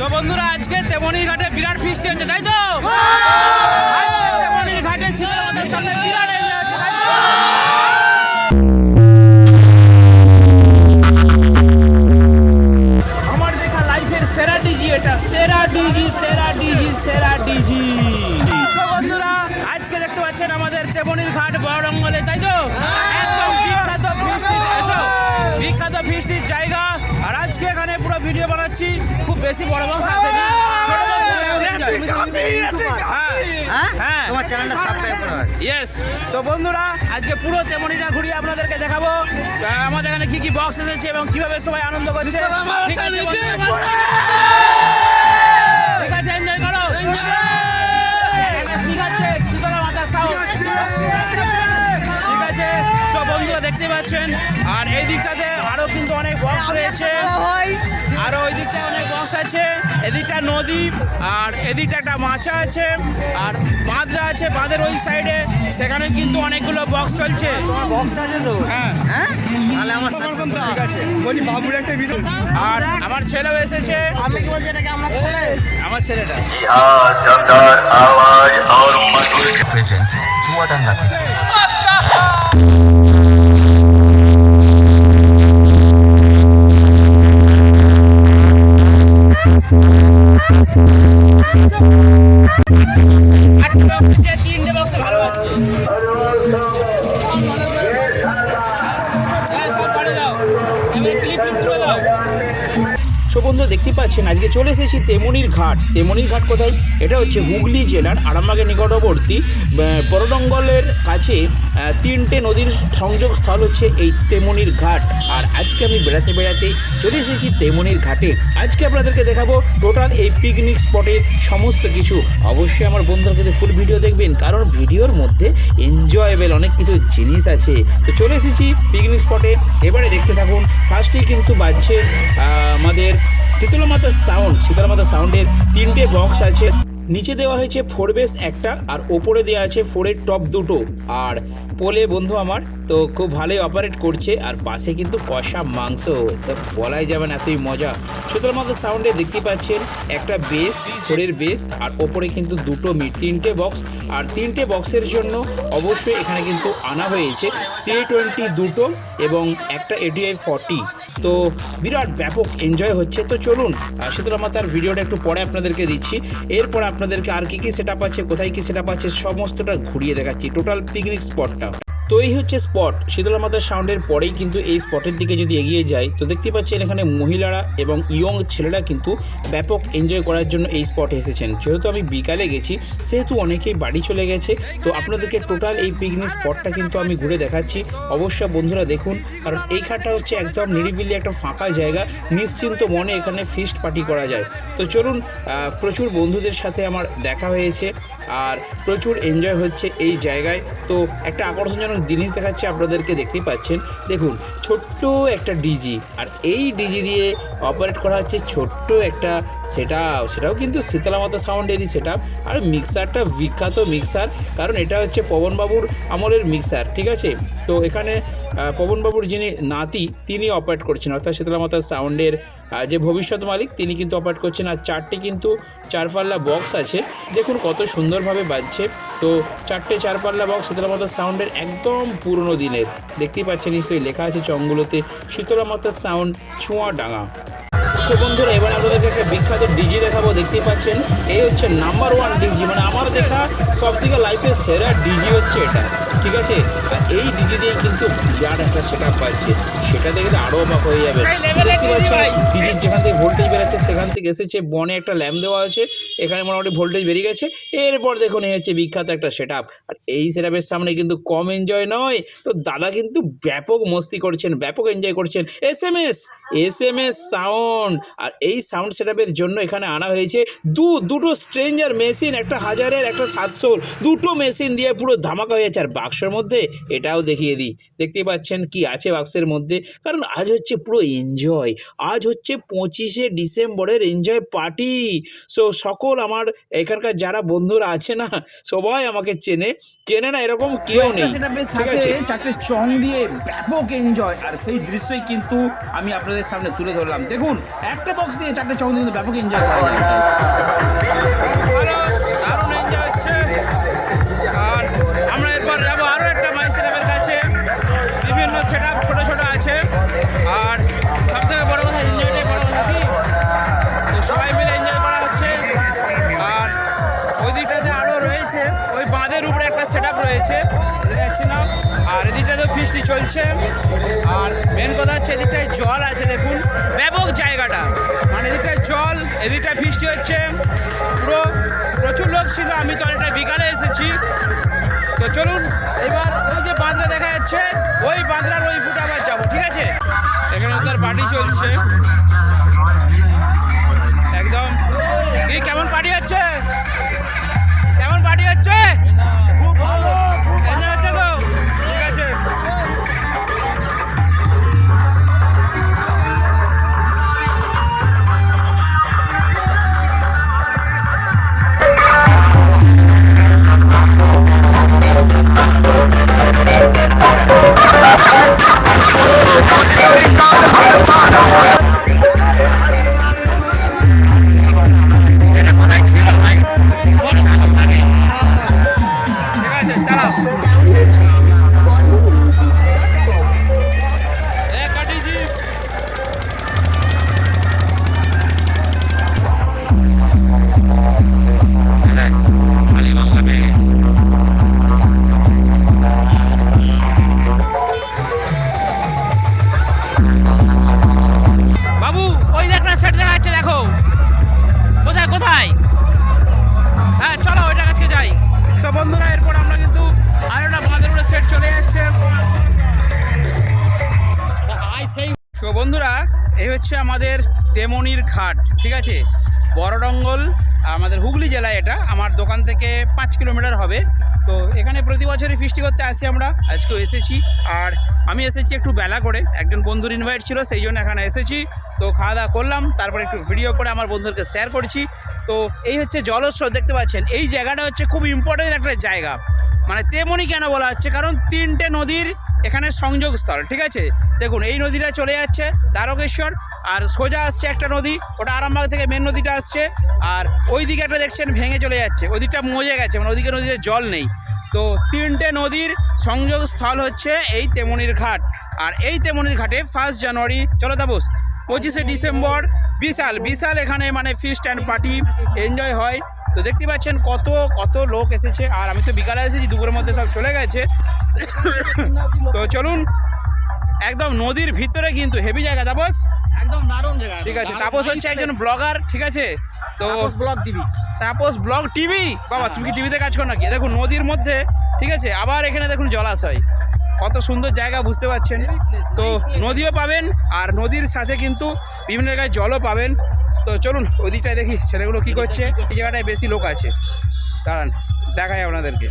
তো বন্ধুরা, আজকে তেমনি ঘাটে বিরাট ফিস্টি হচ্ছে তাই তো? তেমনি ঘাটে? আমার দেখা লাইফের সেরা ডিজি এটা, সেরা ডিজি সেরা ডিজি সেরা ডিজি। বন্ধুরা, আজকে দেখতে পাচ্ছেন আমাদের তেমনির ঘাট বড়ঙ্গলে তাই তো? একদম বিখ্যাত ফিস্টির বিখ্যাত ফিস্টির জায়গা। আর আজকে এখানে পুরো ভিডিও বানাচ্ছি। বেশি বড় বক্স আসেনি ছোট box হয়ে। হ্যাঁ? তোমার চ্যানেলটা সাবস্ক্রাইব করা ইয়েস তো বন্ধুরা আজকে পুরো তেমনিটা ঘুরিয়ে আপনাদেরকে দেখাবো। আহ, আমাদের এখানে কি কি বক্স এসেছে এবং কীভাবে সবাই আনন্দ করছে? ঠিক আছে ঠিক আছে এনজয় করো। এখানে দেখতে পাচ্ছেন। আর এই দিকটাতে আরও কিন্তু অনেক বক্স রয়েছে। আরও ওই দিকটা অনেক বক্স আছে। এদিকটা নদী আর এদিকটা একটা মাছা আছে আর বাঁধরা আছে বাঁধের ওই সাইডে সেখানে কিন্তু অনেকগুলো বক্স চলছে। বক্স আছে তো? হ্যাঁ। হ্যাঁ? তাহলে আমার ঠিক আছে। বলি বাবুর একটা ভিডিও আর আমার ছেলেও এসেছে। আমি কি বলছি আমার ছেলে? আমার ছেলেটা। জানদার আওয়াজ আর প্রেজেন্ট জুয়াডাঙ্গা থেকে আচ্ছা। তিনটে বক্সে ভালো হচ্ছে হ্যাঁ, সব বাড়ি দাও এবারে ক্লিপ ক্লিপ তুলে দাও সো বন্ধুরা দেখতে পাচ্ছেন, আজকে চলে এসেছি তেমনির ঘাট। তেমনির ঘাট কোথায়? এটা হচ্ছে হুগলি জেলার আরামবাগের নিকটবর্তী পরডঙ্গলের কাছে তিনটে নদীর সংযোগ স্থল হচ্ছে এই তেমনির ঘাট। আর আজকে আমি বেড়াতে বেড়াতে চলে এসেছি তেমনির ঘাটে। আজকে আপনাদেরকে দেখাবো টোটাল এই পিকনিক স্পটের সমস্ত কিছু। অবশ্যই আমার বন্ধুরা কিন্তু ফুল ভিডিও দেখবেন, কারণ ভিডিওর মধ্যে এনজয়েবল অনেক কিছু জিনিস আছে। তো চলে এসেছি পিকনিক স্পটে। এবারে দেখতে থাকুন ফার্স্টেই কিন্তু বাজছে আমাদের শীতলা মাতার সাউন্ড শীতলা মাতার সাউন্ডের তিনটে বক্স আছে। নিচে দেওয়া হয়েছে ফোর বেস একটা, আর ওপরে দেওয়া আছে ফোরের টপ দুটো। আর পোলে বন্ধু আমার, তো খুব ভালোই অপারেট করছে, আর পাশে কিন্তু কষা মাংস। তো বলাই যাবে না, এতই মজা। শীতলা মাতার সাউন্ডে দেখতে পাচ্ছেন, একটা বেস ফোরের বেস আর ওপরে কিন্তু দুটো মিট তিনটে বক্স আর তিনটে বক্সের জন্য অবশ্যই এখানে কিন্তু আনা হয়েছে সি টোয়েন্টি দুটো এবং একটা এটিআই ফর্টি তো বিরাট ব্যাপক এনজয় হচ্ছে। তো চলুন শীতলা মাতার ভিডিওটা একটু পরে আপনাদেরকে দিচ্ছি। এরপর আপনাদেরকে আর কী কী সেট আছে, কোথায় কি সেট আছে, সমস্তটা ঘুরিয়ে দেখাচ্ছি। টোটাল পিকনিক স্পটটা তো এই হচ্ছে স্পট। শীতলা মাতার সাউন্ডের পরেই কিন্তু এই স্পটের দিকে যদি এগিয়ে যায় তো দেখতে পাচ্ছেন এখানে মহিলারা এবং ইয়ং ছেলেরা কিন্তু ব্যাপক এনজয় করার জন্য এই স্পটে এসেছেন। যেহেতু আমি বিকালে গেছি, সেহেতু অনেকেই বাড়ি চলে গেছে, তো আপনাদেরকে টোটাল এই পিকনিক স্পটটা কিন্তু আমি ঘুরে দেখাচ্ছি। অবশ্যই বন্ধুরা দেখুন কারণ এই ঘাটটা হচ্ছে একদম নিরিবিলি একটা ফাঁকা জায়গা, নিশ্চিন্ত মনে এখানে ফিস্ট পার্টি করা যায়। তো চলুন প্রচুর বন্ধুদের সাথে আমার দেখা হয়েছে, আর প্রচুর এনজয় হচ্ছে এই জায়গায়। তো একটা আকর্ষণজনক জিনিস দেখাচ্ছে, আপনাদেরকে দেখতেই পাচ্ছেন। দেখুন, ছোট্ট একটা ডিজি আর এই ডিজি দিয়ে অপারেট করা হচ্ছে ছোট্ট একটা সেট সেটাও কিন্তু শীতলা মাতা সাউন্ডেরই সেট আর মিক্সারটা বিখ্যাত মিক্সার কারণ এটা হচ্ছে পবনবাবুর আমলের মিক্সার ঠিক আছে? তো এখানে পবনবাবুর যিনি নাতি, তিনি অপারেট করছেন। অর্থাৎ শীতলা মাতার সাউন্ডের যে ভবিষ্যৎ মালিক, তিনি কিন্তু অপারেট করছেন। আর চারটে কিন্তু চারপাল্লা বক্স আছে। দেখুন কত সুন্দরভাবে বাজছে। তো চারটে চারপাল্লা বক্স শীতলা মাতার সাউন্ডের একদম পুরনো দিনের। দেখতেই পাচ্ছেন, নিশ্চয়ই লেখা আছে চঙ্গুলোতে শীতলা মাতার সাউন্ড ছোঁয়া ডাঙা বন্ধুরা, এবার আপনাদেরকে একটা বিখ্যাত ডিজি দেখাবো, দেখতেই পাচ্ছেন, এই হচ্ছে নাম্বার ওয়ান ডিজি মানে আমার দেখা সব থেকে লাইফের সেরা ডিজি হচ্ছে এটা। ঠিক আছে? এই ডিজি দিয়ে কিন্তু বিরাট একটা সেট আপ পাচ্ছে। সেটা দেখলে আরও অবাক হয়ে যাবে। দেখতে ডিজির যেখান থেকে ভোল্টেজ বেরোচ্ছে সেখান থেকে এসেছে বনে একটা ল্যাম্প দেওয়া আছে। এখানে মোটামুটি ভোল্টেজ বেরিয়ে গেছে। এরপর দেখুন এই হচ্ছে বিখ্যাত একটা সেট আপ আর এই সেট আপের সামনে কিন্তু কম এনজয় নয়। তো দাদা কিন্তু ব্যাপক মস্তি করছেন ব্যাপক এনজয় করছেন। S M S S M S sound আর এই সাউন্ড সেটআপের জন্য এখানে আনা হয়েছে দু দুটো স্ট্রেঞ্জার মেশিন একটা হাজারের একটা সাতশোর। দুটো মেশিন দিয়ে পুরো ধামাকা হয়েছে আর বাক্সের মধ্যে এটাও দেখিয়ে দিই। দেখতেই পাচ্ছেন কি আছে বাক্সের মধ্যে? কারণ আজ হচ্ছে পুরো এনজয় আজ হচ্ছে পঁচিশে ডিসেম্বরের এনজয় পার্টি সো সকল আমার এখানকার যারা বন্ধুরা আছে না সবাই আমাকে চেনে। চেনে না এরকম কেউ নেই। ঠিক আছে? চারটে চং দিয়ে ব্যাপক এনজয় আর সেই দৃশ্যই কিন্তু আমি আপনাদের সামনে তুলে ধরলাম। দেখুন একটা বক্স দিয়ে চারটে চং দিয়ে ব্যাপক এনজয় করা ফিস্টি চলছে। আর মেন কথা হচ্ছে এদিকটায় জল আছে, দেখুন। ব্যাপক জায়গাটা। মানে এদিকটায় জল, এদিকটায় বৃষ্টি হচ্ছে। পুরো প্রচুর লোক ছিল, আমি তো অনেকটা বিকালে এসেছি। তো চলুন, এবার ওই যে বাঁধরা দেখা যাচ্ছে, ওই বাঁধরার ওই ফুটে আবার যাব, ঠিক আছে? এখানে তার পার্টি চলছে। একদম। কেমন পার্টি হচ্ছে? কেমন পার্টি হচ্ছে? হচ্ছে আমাদের তেমনির ঘাট, ঠিক আছে? বড়ডঙ্গল, আমাদের হুগলি জেলায় এটা, আমার দোকান থেকে পাঁচ কিলোমিটার হবে। তো এখানে প্রতি বছরই ফিস্টি করতে আসি আমরা, আজকেও এসেছি। আর আমি এসেছি একটু বেলা করে, একজন বন্ধুর ইনভাইট ছিল, সেই জন্য এখানে এসেছি। তো খাওয়া দাওয়া করলাম, তারপরে একটু ভিডিও করে আমার বন্ধুদেরকে শেয়ার করছি। তো এই হচ্ছে জলস্রোত, দেখতে পাচ্ছেন? এই জায়গাটা হচ্ছে খুব ইম্পর্টেন্ট একটা জায়গা। মানে তেমনই কেন বলা হচ্ছে? কারণ তিনটে নদীর এখানে সংযোগস্থল ঠিক আছে? দেখুন, এই নদীটা চলে যাচ্ছে দ্বারকেশ্বর আর সোজা আসছে একটা নদী, ওটা আরামবাগ থেকে মেন নদীটা আসছে, আর ওই দিকে একটা দেখছেন ভেঙে চলে যাচ্ছে ওই দিকটা মজে গেছে মানে ওদিকে নদীতে জল নেই। তো তিনটে নদীর সংযোগস্থল হচ্ছে এই তেমনির ঘাট, আর এই তেমনির ঘাটে ফার্স্ট জানুয়ারি চলো দাবোস পঁচিশে ডিসেম্বর, বিশাল বিশাল এখানে মানে ফিস্ট অ্যান্ড পার্টি এনজয় হয়। তো দেখতে পাচ্ছেন কত কত লোক এসেছে, আর আমি তো বিকালে এসেছি, দুপুরের মধ্যে সব চলে গেছে। তো চলুন, একদম নদীর ভিতরে কিন্তু হেভি জায়গা, তাপস। একদম দারুণ জায়গা ঠিক আছে তাপস হচ্ছে একজন ব্লগার ঠিক আছে? তো blog TV Tapas blog TV বাবা তুমি কি টিভিতে কাজ করো নাকি? দেখুন নদীর মধ্যে ঠিক আছে? আবার এখানে দেখুন জলাশয়। কত সুন্দর জায়গা বুঝতে পারছেন? তো নদীও পাবেন আর নদীর সাথে কিন্তু বিভিন্ন জায়গায় জলও পাবেন। তো চলুন ওই দিকটায় দেখি ছেলেগুলো কি করছে। এই জায়গাটায় বেশি লোক আছে। দাঁড়ান দেখাই আপনাদেরকে।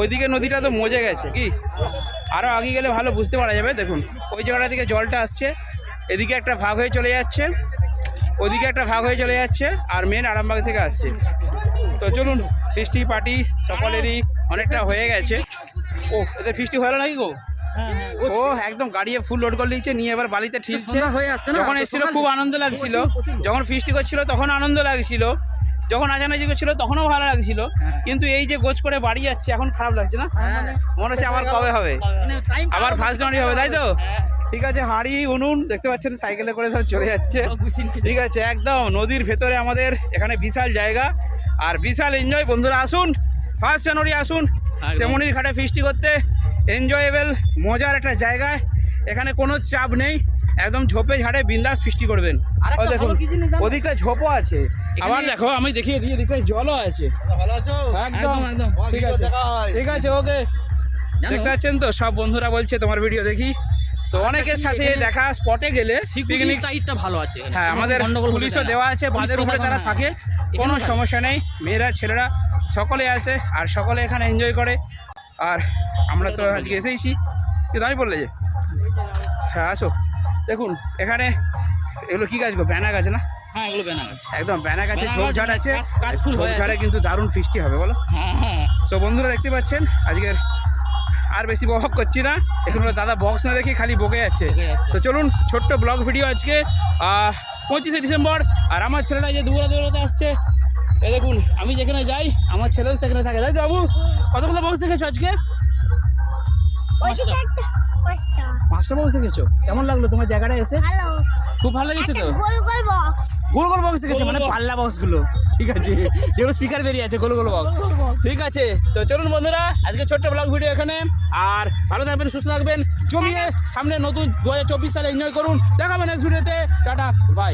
ওইদিকে নদীটা তো মজে গেছে কি? আরও আগে গেলে ভালো বুঝতে পারা যাবে দেখুন। ওই জায়গাটা থেকে জলটা আসছে। এদিকে একটা ভাগ হয়ে চলে যাচ্ছে ওদিকে একটা ভাগ হয়ে চলে যাচ্ছে আর মেন আরামবাগ থেকে আসছে। তো চলুন ফিস্টি পার্টি সকলেরই অনেকটা হয়ে গেছে। ও এদের ফিস্টি হলো নাকি গো? ও একদম গাড়িয়ে ফুল লোড করে নিয়েছে নিয়ে এবার বালিতে ঠিকছে। হয়ে যখন এসেছিল খুব আনন্দ লাগছিল। যখন ফিস্টি করছিল তখন আনন্দ লাগছিল। যখন আজানাজি করছিল তখনও ভালো লাগছিল। কিন্তু এই যে গোছ করে বাড়ি যাচ্ছে এখন খারাপ লাগছে না? মনে হচ্ছে আবার কবে হবে? আবার ফার্স্ট জানুয়ারি হবে তাই তো? ঠিক আছে হাঁড়ি উনুন দেখতে পাচ্ছেন সাইকেলে করে সব চলে যাচ্ছে। ঠিক আছে একদম নদীর ভেতরে আমাদের এখানে বিশাল জায়গা। আর বিশাল এনজয় বন্ধুরা আসুন ফার্স্ট জানুয়ারি আসুন। তেমনির ঘাটে ফিস্টি করতে এনজয়েবল মজার একটা জায়গায়। এখানে কোনো চাপ নেই একদম ঝোপে ঝাড়ে বিন্দাস ফিস্টি করবেন। দেখুন? ওদিকটা ঝোপও আছে। আবার দেখো আমি দেখিয়ে দিই এদিকটায় জলও আছে। একদম। একদম। ঠিক আছে। ঠিক আছে ওকে। দেখতে পাচ্ছেন তো সব বন্ধুরা বলছে তোমার ভিডিও দেখি। তো অনেকের সাথে দেখা স্পটে গেলে পিকনিক টাইটটা ভালো আছে হ্যাঁ আমাদের পুলিশও দেওয়া আছে বাঁধের উপরে তারা। থাকে কোনো সমস্যা নেই মেয়েরা ছেলেরা সকলে আসে আর সকলে এখানে এনজয় করে। আর আমরা তো আজকে এসেইছি। কিন্তু আমি বললে যে? হ্যাঁ আসো। দেখুন এখানে এগুলো কী গাছ গো? ব্যানা গাছ না? হ্যাঁ এগুলো বেনা গাছ। একদম ব্যানা গাছে ব্যানা ঝোপঝাড় আছে। ঝোপঝাড়ে কিন্তু দারুণ ফিস্টি হবে বলো। হ্যাঁ হ্যাঁ। সো বন্ধুরা দেখতে পাচ্ছেন আজকের আর বেশি বক করছি না। এখন দাদা বক্স না দেখি খালি বকে যাচ্ছে। তো চলুন ছোট্ট ব্লগ ভিডিও আজকে পঁচিশে ডিসেম্বর আর আমার ছেলেটা যে দৌড়া দৌড়াতে আসছে এ দেখুন আমি যেখানে যাই আমার ছেলেও সেখানে থাকে। তাই বাবু কতগুলো বক্স দেখেছ আজকে? পাঁচটা। পাঁচটা বক্স দেখেছ? কেমন লাগল? তোমার জায়গাটা এসে? খুব ভালো লেগেছে তো? গোল গোল বক্স দেখেছ মানে পাল্লা বক্সগুলো। ঠিক আছে যেগুলো স্পিকার বেরিয়ে আছে গোল গোল বক্স ঠিক আছে তো চলুন বন্ধুরা আজকে ছোট্ট ব্লগ ভিডিও এখানে। আর ভালো থাকবেন সুস্থ থাকবেন। জমিয়ে সামনে নতুন দু হাজার চব্বিশ সালে এনজয় করুন। দেখাবেন নেক্সট ভিডিওতে টাটা বাই